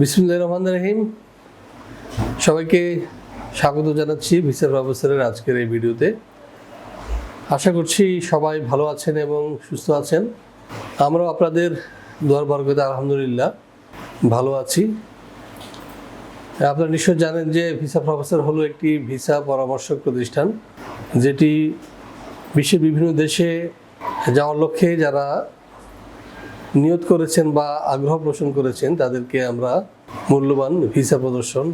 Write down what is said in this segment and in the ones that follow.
বিসমুল্লাহ রহমান রহিম। সবাইকে স্বাগত জানাচ্ছি ভিসার অবসরের আজকের এই ভিডিওতে। আশা করছি সবাই ভালো আছেন এবং সুস্থ আছেন। আমরাও আপনাদের দোয়ার বরকতে আলহামদুলিল্লাহ ভালো আছি। আপনারা নিশ্চয় জানেন যে ভিসা প্রফেসর হলো একটি ভিসা পরামর্শক প্রতিষ্ঠান, যেটি বিশ্বের বিভিন্ন দেশে যাওয়ার লক্ষ্যে যারা নিয়ত করেছেন বা আগ্রহ পোষণ করেছেন, তাদেরকে আমরা মূল্যবান ভিসা প্রদর্শন,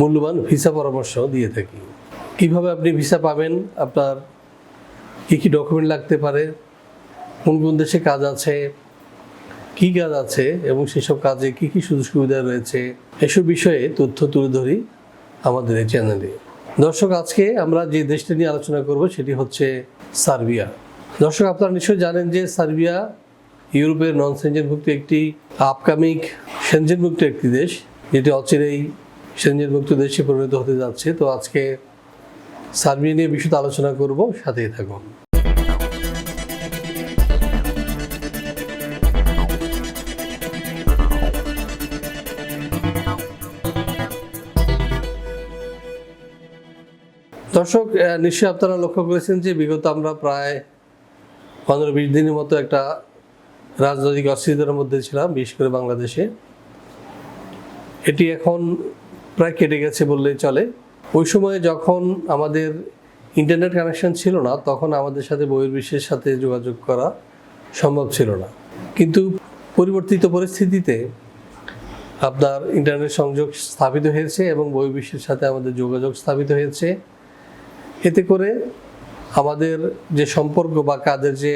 মূল্যবান ভিসা পরামর্শ দিয়ে থাকি। কীভাবে আপনি ভিসা পাবেন, আপনার কী কী ডকুমেন্ট লাগতে পারে, কোন কোন দেশে কাজ আছে, কী কাজ আছে এবং সেসব কাজে কী কী সুযোগ সুবিধা রয়েছে, এসব বিষয়ে তথ্য তুলে ধরি আমাদের এই চ্যানেলে। দর্শক, আজকে আমরা যে দেশটি নিয়ে আলোচনা করব সেটি হচ্ছে সার্বিয়া। দর্শক, আপনারা নিশ্চয়ই জানেন যে সার্বিয়া ইউরোপের নন সেঞ্জনভুক্ত একটি আপকামিং সেঞ্জনভুক্ত একটি দেশ, যেটি অচিরেই সেঞ্জনভুক্ত দেশে পরিণত হতে যাচ্ছে। তো আজকে সার্বিয়া নিয়ে বিশদ আলোচনা করব, সাথেই থাকুন। দর্শক নিশ্চয়ই আপনারা লক্ষ্য করেছেন যে বিগত আমরা প্রায় পনেরো বিশ দিনের মতো একটা রাজনৈতিক অস্থিরতার মধ্যে ছিলাম, বিশেষ করে বাংলাদেশে। এটি এখন প্রায় কেটে গেছে বললেই চলে। ওই সময়ে যখন আমাদের ইন্টারনেট কানেকশন ছিল না, তখন আমাদের সাথে বহির্বিশ্বের সাথে যোগাযোগ করা সম্ভব ছিল না। কিন্তু পরিবর্তিত পরিস্থিতিতে আপনার ইন্টারনেট সংযোগ স্থাপিত হয়েছে এবং বহির্বিশ্বের সাথে আমাদের যোগাযোগ স্থাপিত হয়েছে। এতে করে আমাদের যে সম্পর্ক বা কাজের যে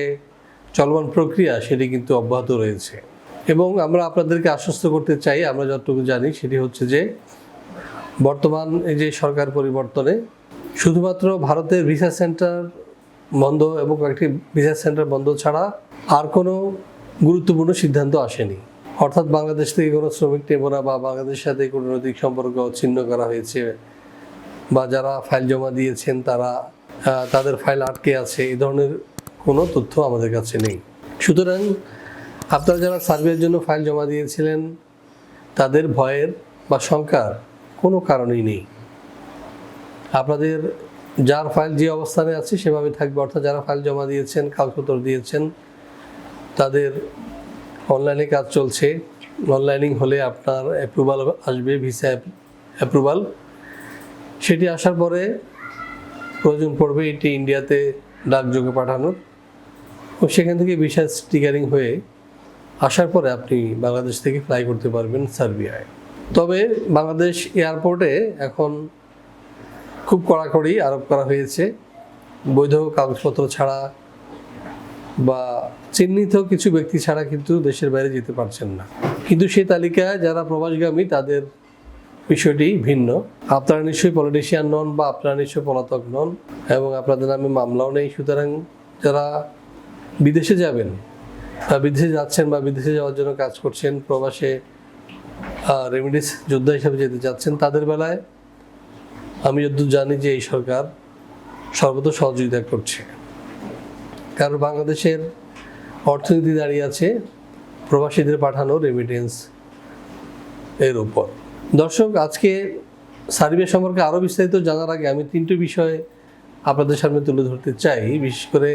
চলমান প্রক্রিয়া সেটি কিন্তু অব্যাহত রয়েছে। এবং আমরা আপনাদেরকে আশ্বস্ত করতে চাই, আমরা যতটুকু জানি সেটি হচ্ছে যে, বর্তমান এই যে সরকার পরিবর্তনে শুধুমাত্র ভারতের ভিসা সেন্টার বন্ধ এবং কয়েকটি ভিসা সেন্টার বন্ধ ছাড়া আর কোনো গুরুত্বপূর্ণ সিদ্ধান্ত আসেনি। অর্থাৎ বাংলাদেশ থেকে কোনো শ্রমিক নেব না বা বাংলাদেশের সাথে কূটনৈতিক সম্পর্ক ছিন্ন করা হয়েছে বা যারা ফাইল জমা দিয়েছেন তারা তাদের ফাইল আটকে আছে, এই ধরনের কোনো তথ্য আমাদের কাছে নেই। সুতরাং আপনারা যারা সার্ভের জন্য ফাইল জমা দিয়েছিলেন, তাদের ভয়ের বা শঙ্কার কোনো কারণই নেই। আপনাদের যার ফাইল যে অবস্থানে আছে সেভাবে থাকবে, অর্থাৎ যারা ফাইল জমা দিয়েছেন, কাগজপত্র দিয়েছেন, তাদের অনলাইনে কাজ চলছে। অনলাইনিং হলে আপনার অ্যাপ্রুভাল আসবে, ভিসা অ্যাপ্রুভাল সেটি আসার পরে প্রয়োজন পড়বে এটি ইন্ডিয়াতে ডাকযোগে পাঠানোর। ও সেখান থেকে ভিসা স্টিকারিং হয়ে আসার পরে আপনি বাংলাদেশ থেকে ফ্লাই করতে পারবেন সার্বিয়ায়। তবে বাংলাদেশ এয়ারপোর্টে এখন খুব কড়াকড়ি আরোপ করা হয়েছে। বৈধ কাগজপত্র ছাড়া বা চিহ্নিত কিছু ব্যক্তি ছাড়া কিন্তু দেশের বাইরে যেতে পারছেন না। কিন্তু সেই তালিকায় যারা প্রবাসগামী, তাদের বিষয়টি ভিন্ন। আপনারা নিশ্চয়ই পলিটিশিয়ান নন বা আপনারা নিশ্চয়ই পলাতক নন এবং আপনাদের নামে মামলাও নেই। সুতরাং যারা বিদেশে যাবেন বা বিদেশে যাচ্ছেন বা বিদেশে যাওয়ার জন্য কাজ করছেন, প্রবাসে রেমিডিস যোদ্ধা হিসাবে যেতে চাচ্ছেন, তাদের বেলায় আমি যতদূর জানি যে এই সরকার সর্বত সহযোগিতা করছে। কারণ বাংলাদেশের অর্থনীতি দাঁড়িয়ে আছে প্রবাসীদের পাঠানো রেমিটেন্স এর উপর। দর্শক, আজকে সার্বিয়া সম্পর্কে আরও বিস্তারিত জানার আগে আমি তিনটি বিষয় আপনাদের সামনে তুলে ধরতে চাই। বিশেষ করে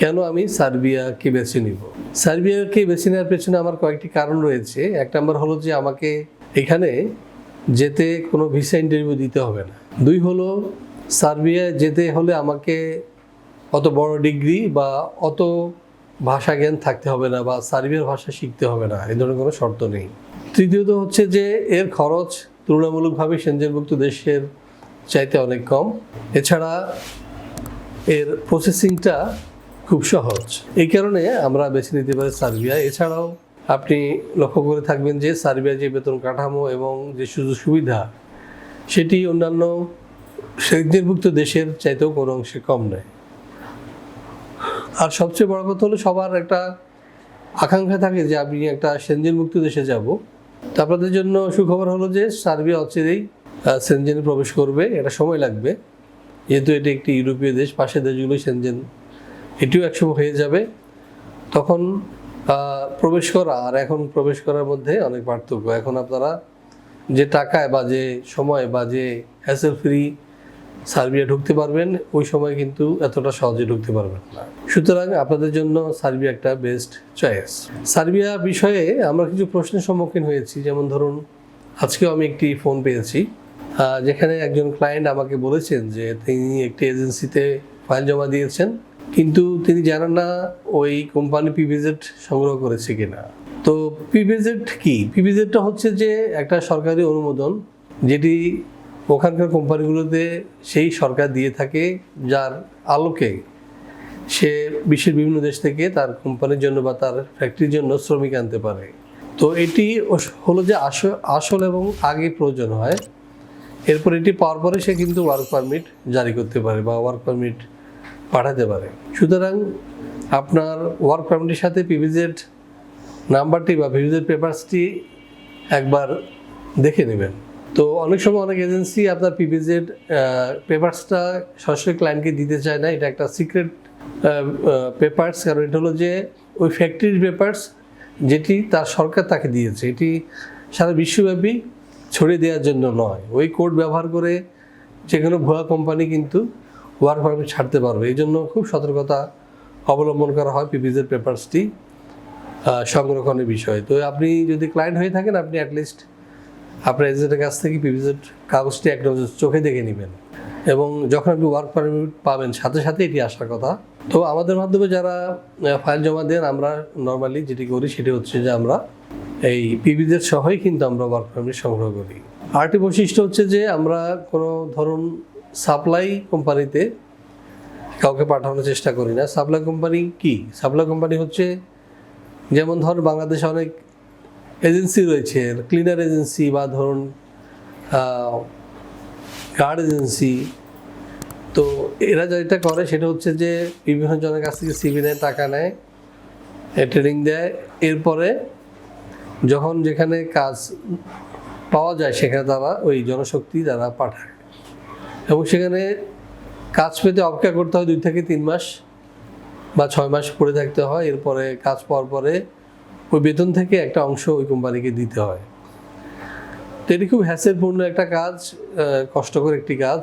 কেন আমি সার্বিয়াকে বেছে নিব? সার্বিয়াকে বেছে নেওয়ার পেছনে আমার কয়েকটি কারণ রয়েছে। এক নম্বর হলো যে আমাকে এখানে যেতে কোনো ভিসা ইন্টারভিউ দিতে হবে না। দুই হলো সার্বিয়ায় যেতে হলে আমাকে অত বড় ডিগ্রি বা অত ভাষা জ্ঞান থাকতে হবে না বা সার্বিয়ার ভাষা শিখতে হবে না এই ধরনের কোনো শর্ত নেই। তৃতীয়ত হচ্ছে যে, এর খরচ তুলনামূলকভাবে সেনজেনভুক্ত দেশের চাইতে অনেক কম। এছাড়া এর প্রসেসিংটা খুব সহজ। এই কারণে আমরা বেছে নিতে পারি সার্বিয়া। এছাড়াও আপনি লক্ষ্য করে থাকবেন যে সার্বিয়ার যে বেতন কাঠামো এবং যে সুযোগ সুবিধা, সেটি অন্যান্য সেনজেনভুক্ত দেশের চাইতেও কোনো অংশে কম নয়। আর সবচেয়ে বড় কথা হলো সবার একটা আকাঙ্ক্ষা থাকে যে আমি একটা সেনজেন মুক্ত দেশে যাব। তো আপনাদের জন্য সুখবর হলো যে সার্বিয়া অচিরেই সেনজেনে প্রবেশ করবে। এটা সময় লাগবে। যেহেতু এটি একটি ইউরোপীয় দেশ, পাশের দেশগুলো সেনজেন এটিও একসময় হয়ে যাবে। তখন প্রবেশ করা আর এখন প্রবেশ করার মধ্যে অনেক পার্থক্য। এখন আপনারা যে টাকায় বা যে সময় বা যে হ্যাসেল ফ্রি সার্বিয়া ঢুকতে পারবেন, ওই সময় কিন্তু এতটা সহজে ঢুকতে পারবেন না। সুতরাং আপনাদের জন্য সার্বিয়া একটা বেস্ট চয়েস সার্বিয়া বিষয়ে আমরা কিছু প্রশ্নের সম্মুখীন হয়েছি। যেমন ধরুন, আজকেও আমি একটি ফোন পেয়েছি যেখানে একজন ক্লায়েন্ট আমাকে বলেছেন যে তিনি একটি এজেন্সিতে ফাইল জমা দিয়েছেন। কিন্তু তিনি জানেন না ওই কোম্পানি পিভিজেড সংগ্রহ করেছে কিনা। তো পিভিজেড কি? পিভিজেডটা হচ্ছে যে একটা সরকারি অনুমোদন, যেটি ওখানকার কোম্পানিগুলোতে সেই সরকার দিয়ে থাকে, যার আলোকে সে বিশ্বের বিভিন্ন দেশ থেকে তার কোম্পানির জন্য বা তার ফ্যাক্টরির জন্য শ্রমিক আনতে পারে। তো এটি হলো যে আসল এবং আগে প্রয়োজন হয়। এরপর এটি পাওয়ার পরে সে কিন্তু ওয়ার্ক পারমিট জারি করতে পারে বা ওয়ার্ক পারমিট পাঠাতে পারে। সুতরাং আপনার ওয়ার্ক পারমিটের সাথে পিভিজেড নাম্বারটি বা পিভিজেড পেপারসটি একবার দেখে নেবেন। তো অনেক সময় অনেক এজেন্সি আপনার পিভিজেড পেপারসটা সরাসরি ক্লায়েন্টকে দিতে চায় না। এটা একটা সিক্রেট পেপারস কারণ এটা হলো যে ওই ফ্যাক্টরির পেপারস যেটি তার সরকার তাকে দিয়েছে। এটি সারা বিশ্বব্যাপী ছড়িয়ে দেওয়ার জন্য নয়। ওই কোড ব্যবহার করে যে কোনো ভুয়া কোম্পানি কিন্তু ওয়ার্ক পারমিট ছাড়তে পারবে। এই জন্য খুব সতর্কতা অবলম্বন করা হয় পিভিজেড পেপার্সটি সংরক্ষণের বিষয়। তো আপনি যদি ক্লায়েন্ট হয়ে থাকেন, আপনি অ্যাটলিস্ট আপনার এজেন্টের কাছ থেকে পিভিজেড কাগজটি একদম চোখে দেখে নেবেন। এবং যখন আপনি ওয়ার্ক পারমিট পাবেন, সাথে সাথে এটি আসার কথা। তো আমাদের মাধ্যমে যারা ফাইল জমা দেন, আমরা নর্মালি যেটি করি সেটি হচ্ছে যে আমরা এই পিভিজেড সহই কিন্তু আমরা ওয়ার্ক পারমিট সংগ্রহ করি। আরেকটি বৈশিষ্ট্য হচ্ছে যে আমরা কোনো ধরুন সাপ্লাই কোম্পানিতে কাউকে পাঠানোর চেষ্টা করি না। সাপ্লাই কোম্পানি কি? সাপ্লাই কোম্পানি হচ্ছে, যেমন ধর বাংলাদেশে অনেক এজেন্সি রয়েছে, ক্লিনার এজেন্সি বা ধরুন গার্ড এজেন্সি। তো এরা যেটা করে সেটা হচ্ছে যে বিভিন্ন জনের কাছ থেকে সিবি নেয়, টাকা নেয়, ট্রেনিং দেয়। এরপরে যখন যেখানে কাজ পাওয়া যায় সেখানে তারা ওই জনশক্তি তারা পাঠায়। এবং সেখানে কাজ পেতে অপেক্ষা করতে হয় দুই থেকে তিন মাস বা ছয় মাস পড়ে থাকতে হয়। এরপরে কাজ পাওয়ার পরে ওই বেতন থেকে একটা অংশ ওই কোম্পানিকে দিতে হয়। তো এটি খুব হ্যাসেলপূর্ণ একটা কাজ কষ্টকর একটি কাজ।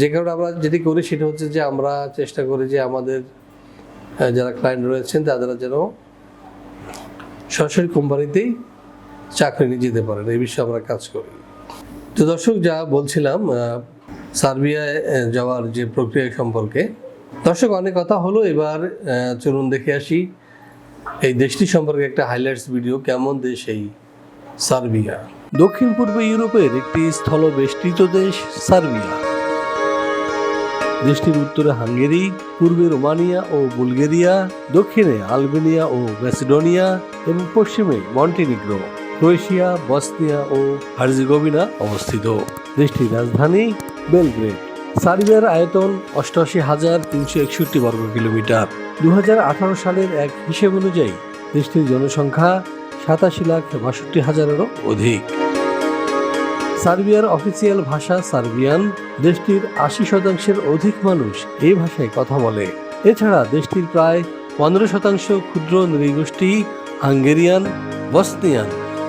যে কারণে আমরা যেটি করি সেটা হচ্ছে যে আমরা চেষ্টা করি যে আমাদের যারা ক্লায়েন্ট রয়েছেন তারা যেন সরাসরি কোম্পানিতেই চাকরি নিয়ে যেতে পারেন। এই বিষয়ে আমরা কাজ করি। তো দর্শক, যা বলছিলাম সার্বিয়ায় যাওয়ার যে প্রক্রিয়া সম্পর্কে। দর্শক, অনেক কথা হলো। এবার চলুন দেখে আসি এই দেশটি সম্পর্কে একটা হাইলাইটস ভিডিও কেমন দেশ এই সার্বিয়া? দক্ষিণ পূর্ব ইউরোপের একটি স্থলবেষ্টিত দেশ, সার্বিয়া। দেশটির উত্তরে হাঙ্গেরি, পূর্বে রোমানিয়া ও বুলগেরিয়া, দক্ষিণে আলবেনিয়া ও ম্যাসিডোনিয়া এবং পশ্চিমে মন্টিনিগ্রো। ক্রোয়েশিয়া, বসনিয়া ও হার্জিগোভিনা অবস্থিত। দেশটির রাজধানী বেলগ্রেড। সার্বিয়ার আয়তন অষ্টআশি হাজার তিনশো একষট্টি বর্গ কিলোমিটার। দু সালের এক হিসেব অনুযায়ী দেশটির জনসংখ্যা সাতাশি লাখ বাষট্টি হাজারেরও অধিক। সার্বিয়ার অফিসিয়াল ভাষা সার্বিয়ান। দেশটির আশি শতাংশের অধিক মানুষ এই ভাষায় কথা বলে। এছাড়া দেশটির প্রায় পনেরো শতাংশ ক্ষুদ্র নৃগোষ্ঠী Hungarian, Bosnian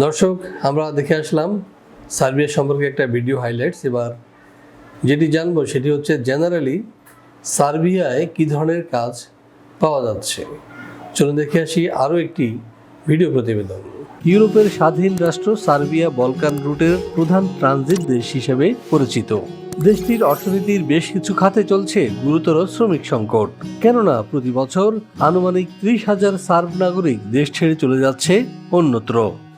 দর্শক, আমরা দেখে আসলাম সার্বিয়া সম্পর্কে একটা ভিডিও হাইলাইটস এবার যেটি জানব সেটি হচ্ছে জেনারেলি সার্বিয়ায় কী ধরনের কাজ পাওয়া যাচ্ছে। চলুন দেখে আসি আরও একটি ভিডিও প্রতিবেদন। ইউরোপের স্বাধীন রাষ্ট্র সার্বিয়া বলকান রুটের প্রধান ট্রানজিট দেশ হিসেবে পরিচিত। দেশটির অর্থনীতির বেশ কিছু খাতে চলছে গুরুতর শ্রমিক সংকট। কেননা, প্রতি বছর আনুমানিক ত্রিশ হাজার সার্ব নাগরিক দেশ ছেড়ে চলে যাচ্ছে অন্যত্র।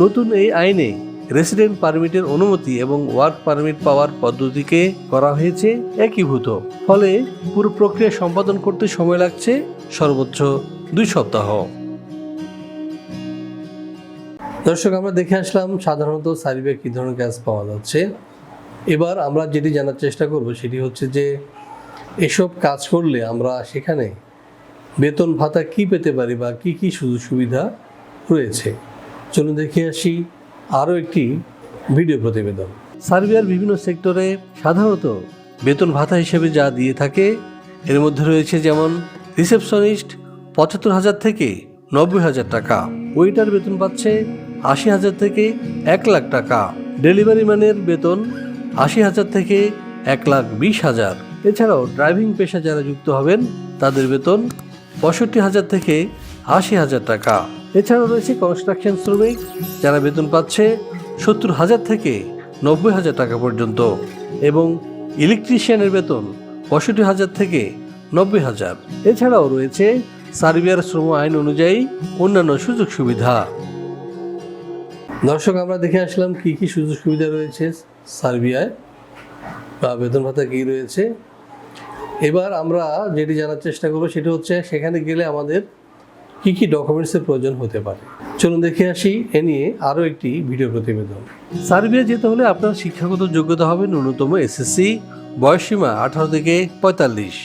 নতুন এই আইনে রেসিডেন্ট পারমিটের অনুমতি এবং ওয়ার্ক পারমিট পাওয়ার পদ্ধতিকে করা হয়েছে একীভূত। ফলে পুরো প্রক্রিয়া সম্পাদন করতে সময় লাগছে সর্বোচ্চ দুই সপ্তাহ। দর্শক, আমরা দেখে আসলাম সাধারণত সার্বিয়া কী ধরনের কাজ পাওয়া যাচ্ছে। এবার আমরা যেটি জানার চেষ্টা করব সেটি হচ্ছে যে এসব কাজ করলে আমরা সেখানে বেতন ভাতা কি পেতে পারি বা কি কি সুযোগ সুবিধা রয়েছে? চলুন দেখে আসি আরও একটি ভিডিও প্রতিবেদন। সার্বিয়ার বিভিন্ন সেক্টরে সাধারণত বেতন ভাতা হিসেবে যা দিয়ে থাকে, এর মধ্যে রয়েছে যেমন রিসেপশনিস্ট পঁচাত্তর হাজার থেকে নব্বই হাজার টাকা, ওয়েটার বেতন পাচ্ছে আশি হাজার থেকে এক লাখ টাকা, ডেলিভারি ম্যানের বেতন আশি হাজার থেকে এক লাখ বিশ হাজার। এছাড়াও ড্রাইভিং পেশা যারা যুক্ত হবেন, তাদের বেতন পঁয়ষট্টি হাজার থেকে আশি হাজার টাকা। এছাড়াও রয়েছে কনস্ট্রাকশন শ্রমিক যারা বেতন পাচ্ছে সত্তর হাজার থেকে নব্বই হাজার টাকা পর্যন্ত, এবং ইলেকট্রিশিয়ানের বেতন পঁয়ষট্টি হাজার থেকে নব্বই হাজার। এছাড়াও রয়েছে সার্বিয়ার শ্রম আইন অনুযায়ী অন্যান্য সুযোগ সুবিধা। দর্শক, আমরা দেখে আসলাম কি কি সুযোগ সুবিধা রয়েছে সার্বিয়ায়, বা বেতন ভাতা কী রয়েছে। এবার আমরা যেটি জানার চেষ্টা করব সেটা হচ্ছে, সেখানে গেলে আমাদের কি কি ডকুমেন্টসের প্রয়োজন হতে পারে? চলুন দেখে আসি, এ নিয়ে আরও একটি ভিডিও প্রতিবেদন। সার্বিয়া যেতে হলে আপনার শিক্ষাগত যোগ্যতা হবে ন্যূনতম এসএসসি বয়সসীমা আঠারো থেকে পঁয়তাল্লিশ।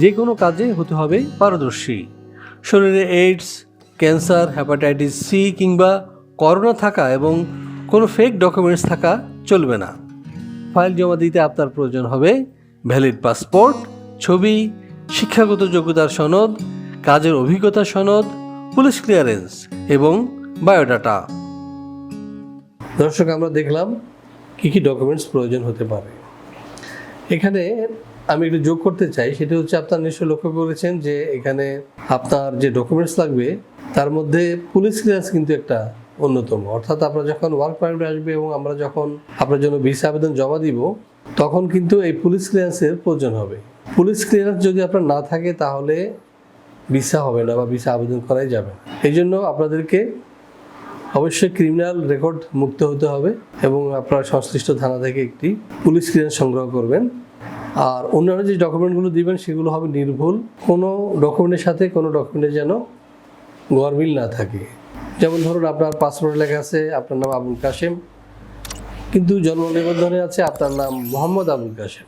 যে কোনো কাজে হতে হবে পারদর্শী। শরীরে এইডস ক্যান্সার হ্যাপাটাইটিস সি কিংবা করোনা থাকা এবং কোনো ফেক ডকুমেন্টস থাকা চলবে না। ফাইল জমা দিতে আপনার প্রয়োজন হবে ভ্যালিড পাসপোর্ট ছবি, শিক্ষাগত যোগ্যতার সনদ কাজের অভিজ্ঞতা সনদ, পুলিশ ক্লিয়ারেন্স এবং বায়োডাটা দর্শক, আমরা দেখলাম কি কি ডকুমেন্টস প্রয়োজন হতে পারে। এখানে আমি একটু যোগ করতে চাই, সেটা হচ্ছে আপনার নিশ্চয় লক্ষ্য করেছেন যে এখানে আপনার যে ডকুমেন্টস লাগবে, তার মধ্যে পুলিশ ক্লিয়ারেন্স কিন্তু একটা অন্যতম। অর্থাৎ আপনার যখন ওয়ার্ক পারমিট আসবে এবং আমরা যখন আপনার জন্য ভিসা আবেদন জমা দিব, তখন কিন্তু এই পুলিশ ক্লিয়ারেন্সের প্রয়োজন হবে। পুলিশ ক্লিয়ারেন্স যদি আপনার না থাকে, তাহলে ভিসা হবে না বা ভিসা আবেদন করাই যাবে। এই জন্য আপনাদেরকে অবশ্যই ক্রিমিনাল রেকর্ড মুক্ত হতে হবে এবং আপনার সংশ্লিষ্ট থানা থেকে একটি পুলিশ ক্লিয়ারেন্স সংগ্রহ করবেন। আর অন্যান্য যে ডকুমেন্টগুলো দিবেন, সেগুলো হবে নির্ভুল। কোনো ডকুমেন্টের সাথে কোনো ডকুমেন্টে যেন গরমিল না থাকে। যেমন ধরুন আপনার পাসপোর্টে লেখা আছে, আপনার নাম আবুল কাশেম। কিন্তু জন্ম নিবন্ধনে আছে, আপনার নাম মোহাম্মদ আবুল কাশেম।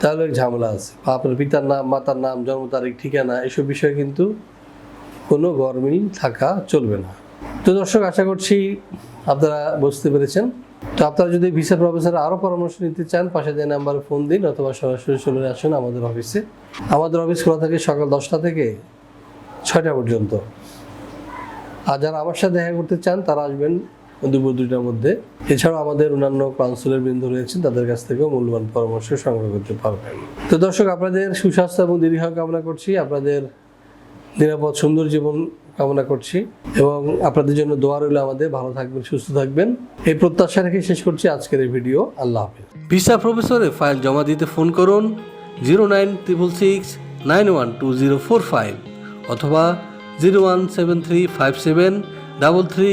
তাহলে ঝামেলা আছে। আপনার পিতার নাম, মাতার নাম, জন্ম তারিখ, ঠিকানা এসব বিষয়ে কিন্তু কোনো গরমিল থাকা চলবে না। তো দর্শক, আশা করছি আপনারা বুঝতে পেরেছেন। তো আপনারা যদি ভিসা প্রফেসর আরও পরামর্শ নিতে চান, পাশে দেওয়া নাম্বারে ফোন দিন অথবা সরাসরি চলে আসুন আমাদের অফিসে। আমাদের অফিস খোলা থাকে সকাল দশটা থেকে ছয়টা পর্যন্ত। আর যারা আমার সাথে দেখা করতে চান, তারা আসবেন দুপুর দুইটার মধ্যে। এছাড়াও আমাদের অন্যান্য কাউন্সিলর বৃন্দ রয়েছেন, তাদের কাছ থেকেও মূল্যবান পরামর্শ সংগ্রহ করতে পারবেন। তো দর্শক, আপনাদের সুস্বাস্থ্য এবং দীর্ঘ কামনা করছি, আপনাদের নিরাপদ, সুন্দর জীবন কামনা করছি, এবং আপনাদের জন্য দোয়া রইল আমাদের। ভালো থাকবেন, সুস্থ থাকবেন। এই প্রত্যাশা রেখে শেষ করছি আজকের এই ভিডিও। আল্লাহ হাফিজ। ভিসা প্রফেসরে ফাইল জমা দিতে ফোন করুন zero nine triple six nine one two zero four five অথবা zero one seven three five seven double three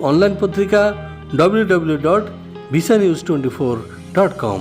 online পত্রিকা W dot Visa news twenty four dot com